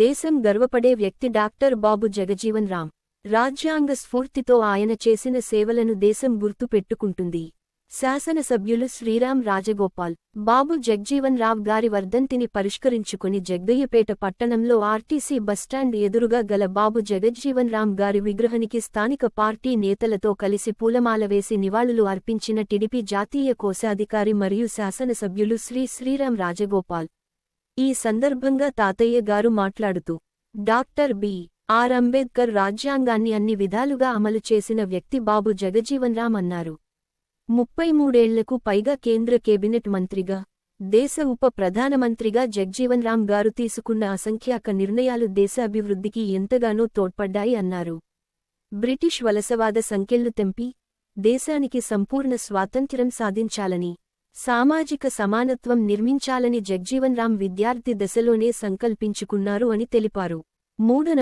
దేశం గర్వపడే వ్యక్తి డాక్టర్ బాబు జగజీవన్ రామ్. రాజ్యాంగ స్ఫూర్తితో ఆయన చేసిన సేవలను దేశం గుర్తుపెట్టుకుంటుంది శాసనసభ్యులు శ్రీరామ్ రాజగోపాల్ బాబు జగ్జీవన్ రావ్ గారి వర్ధంతిని పరిష్కరించుకుని జగ్గయ్యపేట పట్టణంలో ఆర్టీసీ బస్టాండ్ ఎదురుగా గల బాబు జగజ్జీవన్ రామ్ గారి విగ్రహానికి స్థానిక పార్టీ నేతలతో కలిసి పూలమాల వేసి నివాళులు అర్పించిన టిడిపి జాతీయ కోశాధికారి మరియు శాసనసభ్యులు శ్రీ శ్రీరామ్ రాజగోపాల్. ఈ సందర్భంగా తాతయ్య గారు మాట్లాడుతూ డాక్టర్ బి. ఆర్. అంబేద్కర్ రాజ్యాంగాన్ని అన్ని విధాలుగా అమలు చేసిన వ్యక్తి బాబు జగజీవన్రామ్ అన్నారు. ముప్పై మూడేళ్ళకు పైగా కేంద్ర కేబినెట్ మంత్రిగా దేశ ఉప ప్రధానమంత్రిగా జగ్జీవన్ రామ్ గారు తీసుకున్న అసంఖ్యాక నిర్ణయాలు దేశ అభివృద్ధికి ఎంతగానో తోడ్పడ్డాయి అన్నారు. బ్రిటిష్ వలసవాద సంకెళ్ళు తెంపి దేశానికి సంపూర్ణ స్వాతంత్ర్యం సాధించాలని సామాజిక సమానత్వం నిర్మించాలని జగ్జీవన్ రామ్ విద్యార్థి దశలోనే సంకల్పించుకున్నారు అని తెలిపారు. మూడు